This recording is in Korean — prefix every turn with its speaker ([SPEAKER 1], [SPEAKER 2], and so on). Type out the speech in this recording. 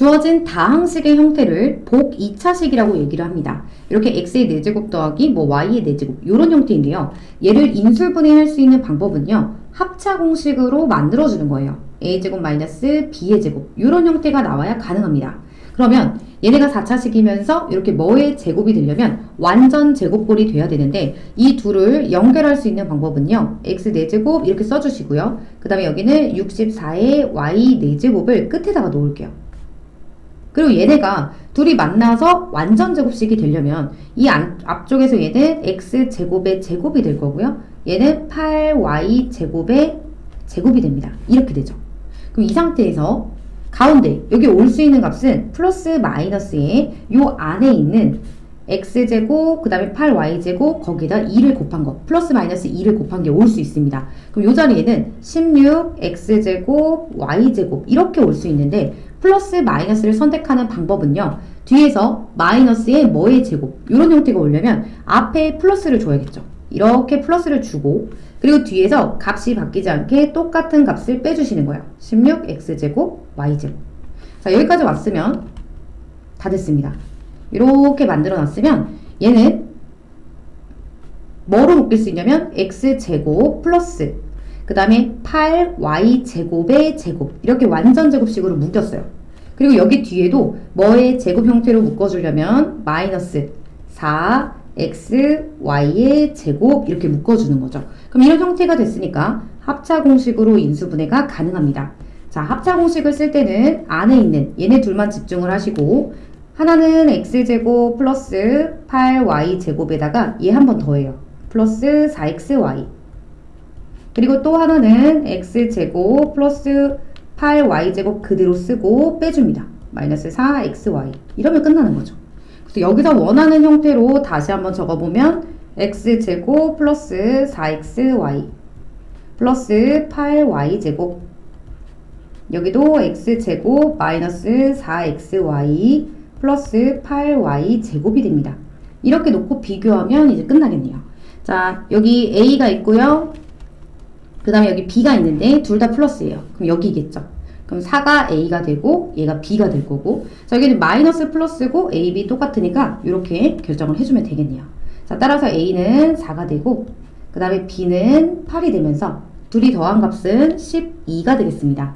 [SPEAKER 1] 주어진 다항식의 형태를 복 2차식이라고 얘기를 합니다. 이렇게 x의 4제곱 더하기 뭐 y의 4제곱 이런 형태인데요. 얘를 인술분해할 수 있는 방법은요. 합차 공식으로 만들어주는 거예요. a제곱 마이너스 b의 제곱 이런 형태가 나와야 가능합니다. 그러면 얘네가 4차식이면서 이렇게 뭐의 제곱이 되려면 완전 제곱꼴이 돼야 되는데 이 둘을 연결할 수 있는 방법은요. x 4제곱 이렇게 써주시고요. 그 다음에 여기는 64의 y 4제곱을 끝에다가 놓을게요. 그리고 얘네가 둘이 만나서 완전 제곱식이 되려면 이 안- 앞쪽에서 얘는 x 제곱의 제곱이 될 거고요. 얘는 8y 제곱의 제곱이 됩니다. 이렇게 되죠. 그럼 이 상태에서 가운데 여기 올 수 있는 값은 플러스 마이너스에 요 안에 있는 x제곱 그 다음에 8y제곱 거기다 2를 곱한 거 플러스 마이너스 2를 곱한 게 올 수 있습니다. 그럼 요 자리에는 16x제곱 y제곱 이렇게 올 수 있는데 플러스 마이너스를 선택하는 방법은요. 뒤에서 마이너스에 뭐의 제곱 이런 형태가 오려면 앞에 플러스를 줘야겠죠. 이렇게 플러스를 주고 그리고 뒤에서 값이 바뀌지 않게 똑같은 값을 빼주시는 거예요. 16x제곱 y제곱 자 여기까지 왔으면 다 됐습니다. 이렇게 만들어 놨으면 얘는 뭐로 묶일 수 있냐면 x제곱 플러스 그 다음에 8y제곱의 제곱 이렇게 완전 제곱식으로 묶였어요. 그리고 여기 뒤에도 뭐의 제곱 형태로 묶어주려면 마이너스 4xy의 제곱 이렇게 묶어주는 거죠. 그럼 이런 형태가 됐으니까 합차 공식으로 인수분해가 가능합니다. 자, 합차 공식을 쓸 때는 안에 있는 얘네 둘만 집중을 하시고 하나는 x제곱 플러스 8y제곱에다가 얘 한 번 더해요. 플러스 4xy 그리고 또 하나는 x제곱 플러스 8y제곱 그대로 쓰고 빼줍니다. 마이너스 4xy 이러면 끝나는 거죠. 그래서 여기서 원하는 형태로 다시 한번 적어보면 x제곱 플러스 4xy 플러스 8y제곱 여기도 x제곱 마이너스 4xy 플러스 8y제곱이 됩니다. 이렇게 놓고 비교하면 이제 끝나겠네요. 자, 여기 a가 있고요. 그 다음에 여기 b가 있는데 둘 다 플러스예요. 그럼 여기겠죠. 그럼 4가 a가 되고 얘가 b가 될 거고 자 여기는 마이너스 플러스고 a, b 똑같으니까 이렇게 결정을 해주면 되겠네요. 자 따라서 a는 4가 되고 그 다음에 b는 8이 되면서 둘이 더한 값은 12가 되겠습니다.